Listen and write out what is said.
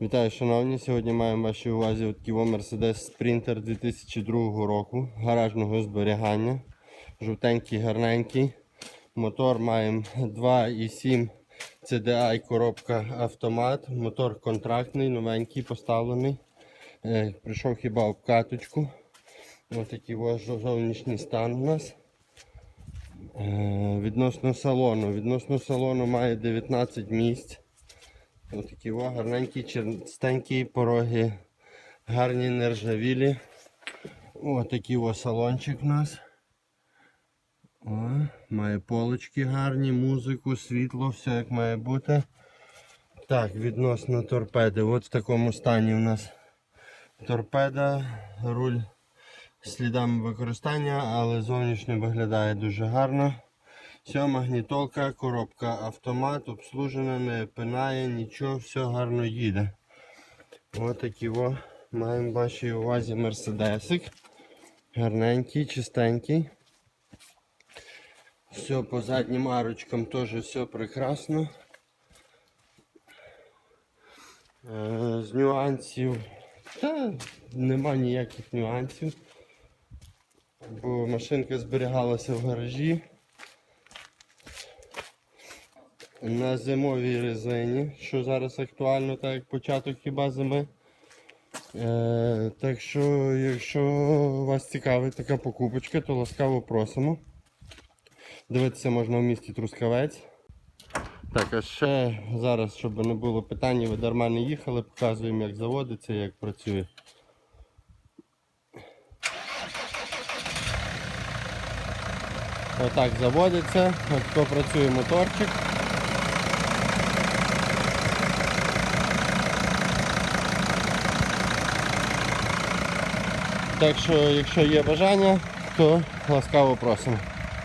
Вітаю, шановні! Сьогодні маємо вашій увазі от Ківо Mercedes Sprinter 2002 року гаражного зберігання. Жовтенький, гарненький. Мотор маємо 2,7 CDI коробка автомат. Мотор контрактний, новенький, поставлений. Е, Прийшов хіба обкаточку. Ось такий ось зовнішній стан у нас. Е, Відносно салону. Відносно салону має 19 місць. Ось такі о, гарненькі, чистенькі пороги, гарні нержавілі. Ось о салончик у нас. О, має полочки гарні, музику, світло, все як має бути. Так, відносно торпеди. От в такому стані у нас торпеда, руль слідами використання, але зовнішньо виглядає дуже гарно. Все, магнітолка, коробка автомат, обслужена, не пинає, нічого, все гарно їде. Ось такі о, маємо вашій увазі мерседесик. Гарненький, чистенький. Все по заднім арочкам теж все прекрасно. Е, З нюансів. Та нема ніяких нюансів. Бо машинка зберігалася в гаражі. На зимовій резині, що зараз актуально, так як початок хіба зими. Е, так що, якщо вас цікавить така покупочка, то ласкаво просимо. Дивитися можна в місті Трускавець. Так, а ще зараз, щоб не було питань, ви дарма не їхали, показуємо, як заводиться, як працює. Отак заводиться, от працює моторчик. Так що, якщо є бажання, то ласкаво просимо.